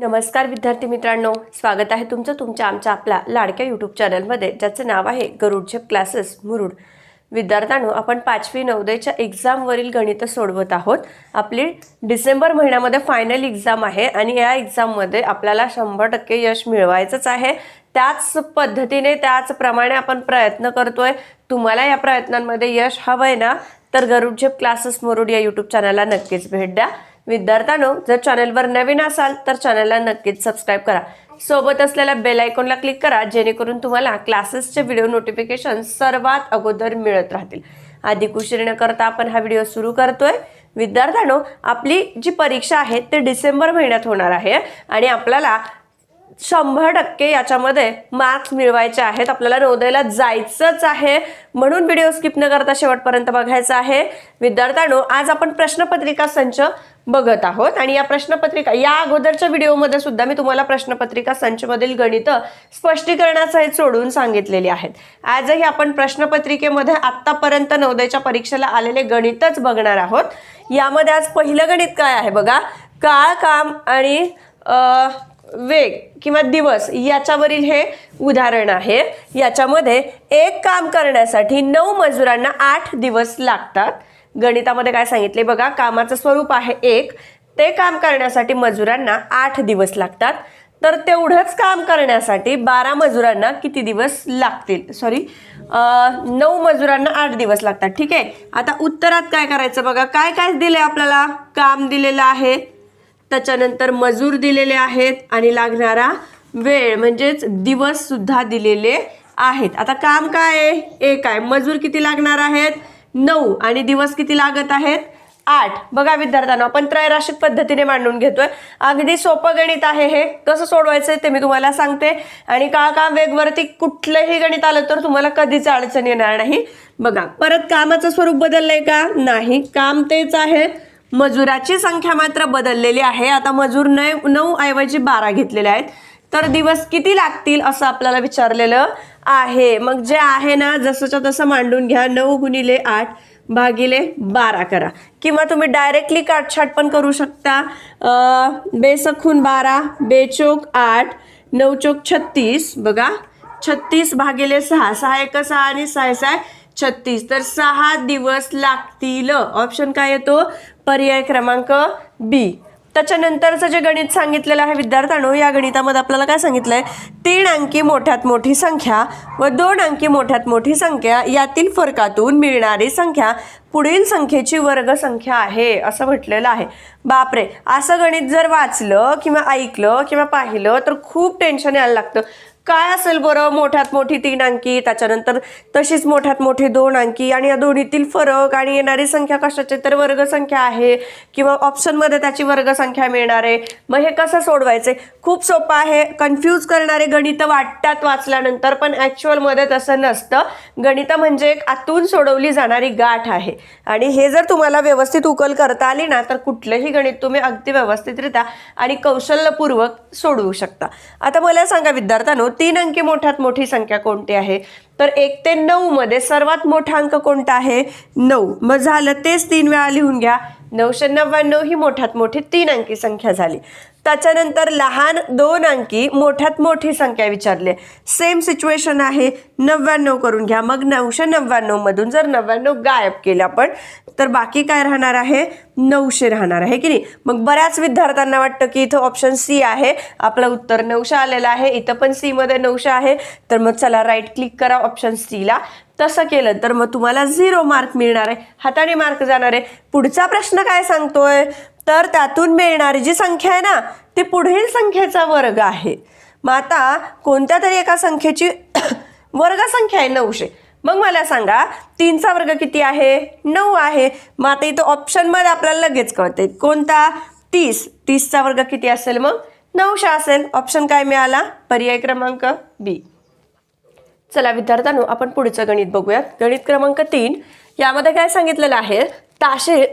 नमस्कार विद्यार्थी मित्रांनो स्वागत आहे तुमचं तुमच्या आमच्या आपल्या लाडक्या यूट्यूब चॅनलमध्ये ज्याचं नाव आहे गरुड झेप क्लासेस मुरुड. विद्यार्थ्यांनो आपण पाचवी नवदेच्या एक्झामवरील गणितं सोडवत आहोत. आपली डिसेंबर महिन्यामध्ये फायनल एक्झाम आहे आणि या एक्झाममध्ये आपल्याला शंभर टक्के यश मिळवायचंच आहे. त्याच पद्धतीने त्याचप्रमाणे आपण प्रयत्न करतोय. तुम्हाला या प्रयत्नांमध्ये यश हवं आहे ना? तर गरुड झेप क्लासेस मुरुड या यूट्यूब चॅनलला नक्कीच भेट द्या. विद्यार्थ्यांनो जर चॅनलवर नवीन असाल तर चॅनलला नक्कीच सबस्क्राईब करा. सोबत असलेल्या बेल आयकॉनला क्लिक करा जेणेकरून तुम्हाला क्लासेसचे व्हिडिओ नोटिफिकेशन सर्वात अगोदर मिळत राहतील. अधिक उशीर न करता आपण हा व्हिडिओ सुरू करतोय. विद्यार्थ्यांनो आपली जी परीक्षा आहे ते डिसेंबर महिन्यात होणार आहे आणि आपल्याला शंभर टक्के याच्यामध्ये मार्क्स मिळवायचे आहेत. आपल्याला नवोदयला जायचंच आहे. म्हणून व्हिडिओ स्किप न करता शेवटपर्यंत बघायचा आहे. विद्यार्थ्यांनो आज आपण प्रश्नपत्रिका संच बघत आहोत. आणि या प्रश्नपत्रिका या अगोदरच्या व्हिडिओमध्ये सुद्धा मी तुम्हाला प्रश्नपत्रिका संचमधील गणित स्पष्टीकरणासहित सोडून सांगितलेली आहेत. आजही आपण प्रश्नपत्रिकेमध्ये आत्तापर्यंत नवोदयच्या परीक्षेला आलेले गणितच बघणार आहोत. यामध्ये आज पहिलं गणित काय आहे बघा? काळ काम आणि वेग किंवा दिवस याच्यावरील हे उदाहरण आहे. याच्यामध्ये एक काम करण्यासाठी नऊ मजुरांना आठ दिवस लागतात. गणितामध्ये काय सांगितले बघा कामाचं स्वरूप आहे एक. ते काम करण्यासाठी मजुरांना आठ दिवस लागतात. तर तेवढंच काम करण्यासाठी बारा मजुरांना किती दिवस लागतील? सॉरी नऊ मजुरांना आठ दिवस लागतात. ठीक आहे? आता उत्तरात काय करायचं बघा? काय काय दिले आपल्याला? काम दिलेलं आहे. त्याच्यानंतर मजूर दिलेले आहेत आणि लागणारा वेळ म्हणजेच दिवससुद्धा दिलेले आहेत. आता काम काय आहे? एक आहे मजूर किती लागणार आहेत? नऊ. आणि दिवस किती लागत आहेत? आठ. बघा विद्यार्थ्यांना आपण त्रैराशिक पद्धतीने मांडून घेतोय. अगदी सोपं गणित आहे हे. कसं सोडवायचं ते मी तुम्हाला सांगते. आणि का का वेगवरती कुठलंही गणित आलं तर तुम्हाला कधीच अडचण येणार नाही. बघा परत कामाचं स्वरूप बदललंय का? नाही. काम तेच आहे. मजुराची संख्या मात्र बदललेली आहे. आता मजूर नऊ नऊ ऐवजी बारा घेतलेले आहेत. तर दिवस किती लागतील असं आपल्याला विचारलेलं आहे. मग जे आहे ना जसंच्या तसं मांडून घ्या. नऊ गुणिले आठ भागिले बारा करा. किंवा तुम्ही डायरेक्टली काटछाट पण करू शकता. बेसखून बारा बेचोक आठ नऊ चोक छत्तीस. बघा छत्तीस भागिले सहा. सहा एक सहा आणि सहा सहा छत्तीस. तर सहा दिवस लागतील. ऑप्शन काय येतो? पर्याय क्रमांक बी त्याच्यानंतरचं जे गणित सांगितलेलं आहे विद्यार्थ्यांनो या गणितामध्ये आपल्याला काय सांगितलंय? तीन अंकी मोठ्यात मोठी संख्या व दोन अंकी मोठ्यात मोठी संख्या यातील फरकातून मिळणारी संख्या पुढील संख्येची वर्ग संख्या आहे असं म्हटलेलं आहे. बापरे! असं गणित जर वाचलं किंवा ऐकलं किंवा पाहिलं तर खूप टेन्शन यायला लागतं. काय असेल बरं? मोठ्यात मोठी तीन अंकी त्याच्यानंतर तशीच मोठ्यात मोठी दोन अंकी आणि या दोन्हीतील फरक आणि येणारी संख्या कशाची? तर वर्गसंख्या आहे किंवा ऑप्शनमध्ये त्याची वर्गसंख्या मिळणार आहे. मग हे कसं सोडवायचे? खूप सोपं आहे. कन्फ्यूज करणारे गणितं वाटतात वाचल्यानंतर पण ॲक्च्युअलमध्ये तसं नसतं. गणितं म्हणजे एक आतून सोडवली जाणारी गाठ आहे. आणि हे जर तुम्हाला व्यवस्थित उकल करता आली ना तर कुठलंही गणित तुम्ही अगदी व्यवस्थितरित्या आणि कौशल्यपूर्वक सोडवू शकता. आता मला सांगा विद्यार्थ्यांनो तीन अंकी मोठ्यात मोठी संख्या कोणती आहे? तर एक ते नऊ मध्ये सर्वात मोठा अंक कोणता आहे? नऊ. मग झालं तेच तीन वेळा लिहून घ्या. नऊशे नव्याण्णव ही मोठ्यात मोठी तीन अंकी संख्या झाली. त्याच्यानंतर लहान दोन अंकी मोठ्यात मोठी संख्या विचारली. सेम सिच्युएशन आहे. नव्याण्णव करून घ्या. मग नऊशे नव्याण्णवमधून जर नव्याण्णव गायब केलं आपण तर बाकी काय राहणार आहे? नऊशे राहणार आहे की नाही? मग बऱ्याच विद्यार्थ्यांना वाटतं की इथं ऑप्शन सी आहे. आपलं उत्तर नऊशे आलेलं आहे. इथं पण सी मध्ये नऊशे आहे. तर मग चला राईट क्लिक करा ऑप्शन सी ला. तसं केलं तर मग तुम्हाला झिरो मार्क मिळणार आहे. हाताने मार्क जाणार आहे. पुढचा प्रश्न काय सांगतोय? तर त्यातून मिळणारी जी संख्या आहे ना ती पुढील संख्येचा वर्ग आहे. मग आता कोणत्या तरी एका संख्येची वर्गसंख्या आहे नऊशे. मग मला सांगा तीनचा वर्ग किती आहे? नऊ आहे. मग आता इथं ऑप्शनमध्ये आपल्याला लगेच कळते. कोणता? तीस. तीसचा वर्ग किती असेल मग? नऊशे असेल. ऑप्शन काय मिळाला? पर्याय क्रमांक बी चला विद्यार्थ्यांनो आपण पुढचं गणित बघूयात. गणित क्रमांक तीन. यामध्ये काय सांगितलेलं आहे? ताशे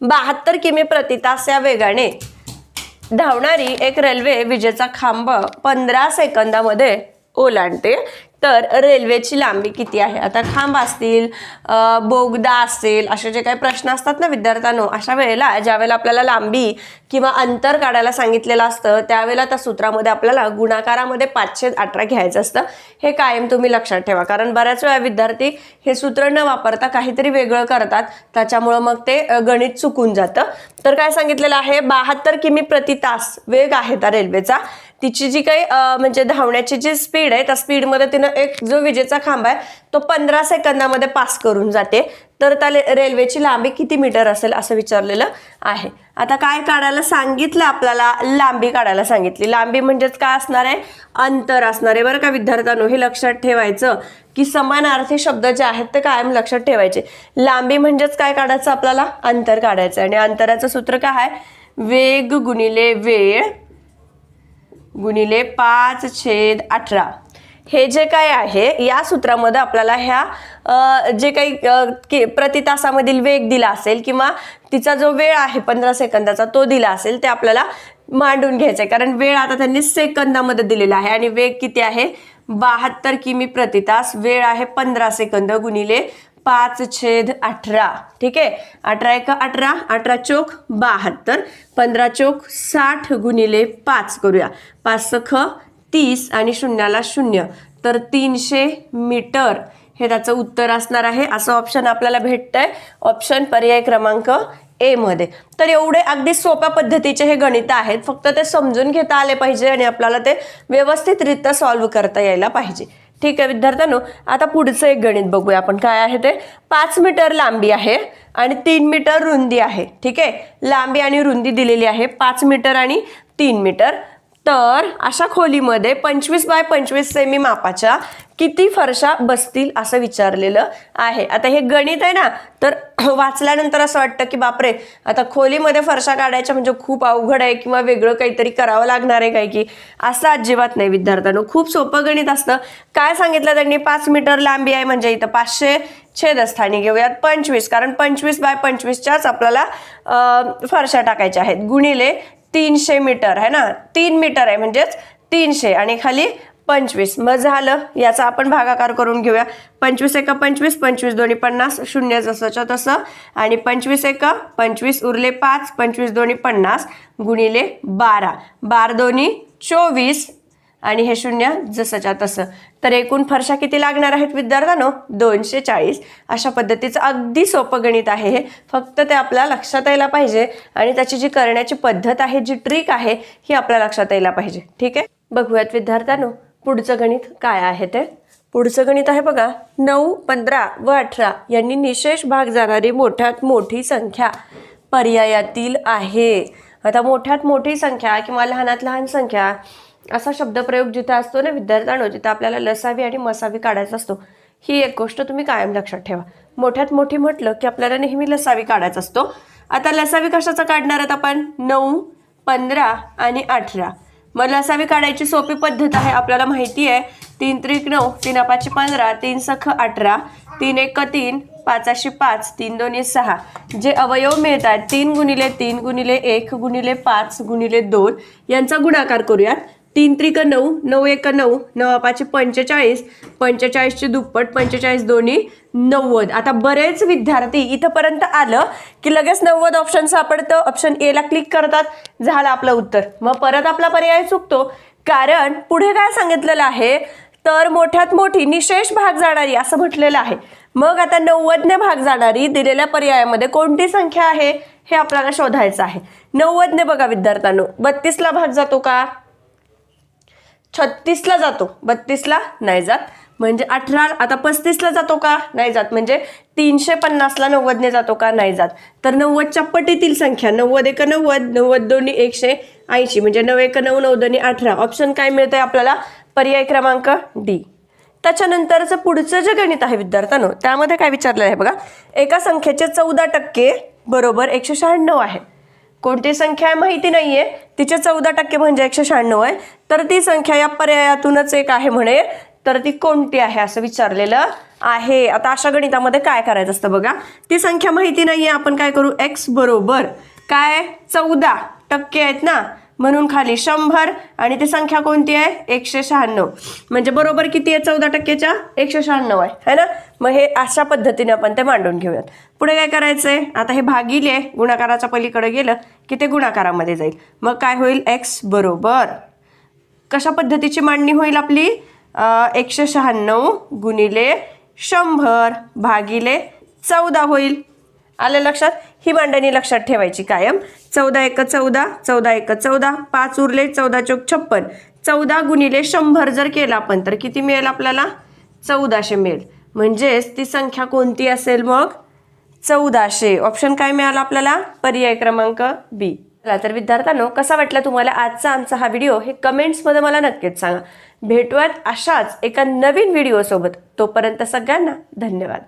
बहात्तर किमी प्रति तास या वेगाने धावणारी एक रेल्वे विजेचा खांब पंधरा सेकंदामध्ये ओलांडते. तर रेल्वेची लांबी किती आहे? आता खांब असतील बोगदा असेल असे जे काही प्रश्न असतात ना विद्यार्थ्यांनो अशा वेळेला ज्यावेळेला आपल्याला लांबी किंवा अंतर काढायला सांगितलेलं असतं त्यावेळेला त्या सूत्रामध्ये आपल्याला गुणाकारामध्ये पाचशे अठरा घ्यायचं असतं. हे कायम तुम्ही लक्षात ठेवा. कारण बऱ्याच वेळा विद्यार्थी हे सूत्र न वापरता काहीतरी वेगळं करतात. त्याच्यामुळं मग ते गणित चुकून जातं. तर काय सांगितलेलं आहे? बहात्तर किमी प्रति तास वेग आहे त्या रेल्वेचा. तिची जी काही म्हणजे धावण्याची जी स्पीड आहे त्या स्पीडमध्ये तिनं एक जो विजेचा खांब आहे तो पंधरा सेकंदामध्ये पास करून जाते. तर त्या रेल्वेची लांबी किती मीटर असेल असं विचारलेलं आहे. आता काय काढायला सांगितलं आपल्याला? लांबी काढायला सांगितली. लांबी म्हणजेच काय असणार आहे? अंतर असणार आहे. बरं का विद्यार्थ्यांनो हे लक्षात ठेवायचं की समानार्थी शब्द जे आहेत ते कायम लक्षात ठेवायचे. लांबी म्हणजेच काय काढायचं आपल्याला? अंतर काढायचं आणि अंतराचं सूत्र काय आहे? वेग गुणिले वेळ गुणिले पाच छेद अठरा. हे जे काय आहे या सूत्रामध्ये आपल्याला ह्या जे काही अ, प्रति तासामधील वेग दिला असेल किंवा तिचा जो वेळ आहे पंधरा सेकंदाचा तो दिला असेल ते आपल्याला मांडून घ्यायचं आहे. कारण वेळ आता त्यांनी सेकंदामध्ये दिलेला आहे आणि वेग किती आहे? बहात्तर किमी प्रति तास वेळ आहे पंधरा सेकंद गुणिले पाच छेद अठरा. ठीक आहे? अठरा एक अठरा अठरा चोक बहात्तर पंधरा चोक साठ गुणिले पाच करूया. पाच सख तीस आणि शून्याला शून्य. तर तीनशे मीटर. हे त्याचं उत्तर असणार आहे. असं ऑप्शन आपल्याला भेटतंय. ऑप्शन पर्याय क्रमांक ए मध्ये. तर एवढे अगदी सोप्या पद्धतीचे हे गणित आहेत. फक्त ते समजून घेता आले पाहिजे आणि आपल्याला ते व्यवस्थितरित्या सॉल्व्ह करता यायला पाहिजे. ठीक आहे विद्यार्थ्यांनो आता पुढचं एक गणित बघूया आपण. काय आहे ते? पाच मीटर लांबी आहे आणि तीन मीटर रुंदी आहे. ठीक आहे? लांबी आणि रुंदी दिलेली आहे. पाच मीटर आणि तीन मीटर. तर अशा खोलीमध्ये पंचवीस बाय पंचवीस सेमी मापाच्या किती फरशा बसतील असं विचारलेलं आहे. आता हे गणित आहे ना तर वाचल्यानंतर असं वाटतं की बापरे आता खोलीमध्ये फरशा काढायच्या म्हणजे खूप अवघड आहे किंवा वेगळं काहीतरी करावं लागणार आहे काय की असं अजिबात नाही विद्यार्थ्यांनो. खूप सोपं गणित असतं. काय सांगितलं त्यांनी? पाच मीटर लांबी आहे म्हणजे इथं पाचशे छेदस्थानी घेऊयात. पंचवीस कारण पंचवीस बाय पंचवीसच्याच आपल्याला फरशा टाकायच्या आहेत. गुणिले तीनशे मीटर आहे ना? तीन मीटर आहे म्हणजेच तीनशे आणि खाली पंचवीस. मग झालं. याचा आपण भागाकार करून घेऊया. पंचवीस एका पंचवीस पंचवीस दोन्ही पन्नास शून्य जसंच्या तसं. आणि पंचवीस एका पंचवीस उरले पाच पंचवीस दोन्ही पन्नास गुणिले बारा. बार दोन्ही चोवीस आणि हे शून्य जसंच्या तसं. तर एकूण फरशा किती लागणार आहेत विद्यार्थ्यांनो? दोनशे चाळीस. अशा पद्धतीचं अगदी सोपं गणित आहे हे. फक्त ते आपल्या लक्षात यायला पाहिजे आणि त्याची जी करण्याची पद्धत आहे जी ट्रिक आहे ही आपल्या लक्षात यायला पाहिजे. ठीक आहे? बघूयात विद्यार्थ्यांनो पुढचं गणित काय आहे ते? पुढचं गणित आहे बघा नऊ पंधरा व अठरा यांनी निशेष भाग जाणारी मोठ्यात मोठी संख्या पर्यायातील आहे. आता मोठ्यात मोठी संख्या किंवा लहानात लहान संख्या असा शब्दप्रयोग जिथे असतो ना विद्यार्थ्यांनो जिथे आपल्याला लसावी आणि मसावी काढायचा असतो ही एक गोष्ट तुम्ही कायम लक्षात ठेवा. मोठ्यात मोठी म्हटलं की आपल्याला नेहमी लसावी काढायचा असतो. आता लसावी कशाचा काढणार आहेत आपण? नऊ पंधरा आणि अठरा. मग लसावी काढायची सोपी पद्धत आहे आपल्याला माहिती आहे. तीन त्रिक नऊ तीन पाचशे पंधरा तीन सख अठरा तीन एक तीन पाचाशे पाच तीन दोन्ही सहा. जे अवयव मिळतात तीन गुणिले तीन गुणिले एक गुणिले पाच गुणिले दोन यांचा गुणाकार करूयात. तीन त्रिक नऊ नऊ एक नऊ नऊ पाचशे पंचेचाळीस पंचेचाळीसचे दुप्पट पंचेचाळीस दोन्ही नव्वद. आता बरेच विद्यार्थी इथंपर्यंत आलं की लगेच नव्वद ऑप्शन सापडतं. ऑप्शन एला क्लिक करतात. झालं आपलं उत्तर. मग परत आपला पर्याय चुकतो. कारण पुढे काय सांगितलेलं आहे? तर मोठ्यात मोठी निशेष भाग जाणारी असं म्हटलेलं आहे. मग आता नव्वदने भाग जाणारी दिलेल्या पर्यायामध्ये कोणती संख्या आहे? हे आपल्याला शोधायचं आहे. नव्वदने बघा विद्यार्थ्यांनो. बत्तीसला भाग जातो का? छत्तीसला जातो. बत्तीसला नाही जात. म्हणजे अठरा आता पस्तीसला जातो का? नाही जात. म्हणजे तीनशे पन्नासला नव्वदने जातो का? नाही जात. तर नव्वदच्या पटीतील संख्या नव्वद एक नव्वद नव्वद दोन्ही एकशे ऐंशी म्हणजे नऊ एक नऊ नऊ दोन्ही अठरा. ऑप्शन काय मिळतंय आपल्याला? पर्याय क्रमांक डी त्याच्यानंतरचं पुढचं जे गणित आहे विद्यार्थ्यांनो त्यामध्ये काय विचारलं आहे बघा. एका संख्येचे चौदा टक्के बरोबर एकशे शहाण्णव आहे. कोणती संख्या आहे माहिती नाही आहे तिचे चौदा टक्के म्हणजे एकशे शहाण्णव आहे. तर ती संख्या या पर्यायातूनच एक आहे म्हणे. तर ती कोणती आहे असं विचारलेलं आहे. आता अशा गणितामध्ये काय करायचं असतं बघा. ती संख्या माहिती नाही आहे आपण काय करू? एक्स बरोबर. काय? चौदा टक्के आहेत ना. म्हणून खाली शंभर आणि ती संख्या कोणती आहे? एकशे शहाण्णव. म्हणजे बरोबर किती आहे? चौदा टक्केच्या एकशे शहाण्णव आहे. है ना? मग हे अशा पद्धतीने आपण ते मांडून घेऊयात. पुढे काय करायचंय? आता हे भागिले गुणाकाराच्या पलीकडे गेलं की ते गुणाकारामध्ये जाईल. मग काय होईल? एक्स बरोबर. कशा पद्धतीची मांडणी होईल आपली? एकशे शहाण्णव गुणिले शंभर भागिले चौदा होईल. आलं लक्षात? ही मांडणी लक्षात ठेवायची कायम. चौदा एक चौदा चौदा एक चौदा पाच उरले चौदा चौक छप्पन. चौदा गुणिले शंभर जर केला आपण तर किती मिळेल आपल्याला? चौदाशे मिळेल. म्हणजेच ती संख्या कोणती असेल मग? चौदाशे. ऑप्शन काय मिळाला आपल्याला? पर्याय क्रमांक बी चला तर विद्यार्थ्यांनो कसा वाटला तुम्हाला आजचा आमचा हा व्हिडिओ? हे कमेंट्समध्ये मला नक्कीच सांगा. भेटूयात अशाच एका नवीन व्हिडिओसोबत. तोपर्यंत सगळ्यांना धन्यवाद.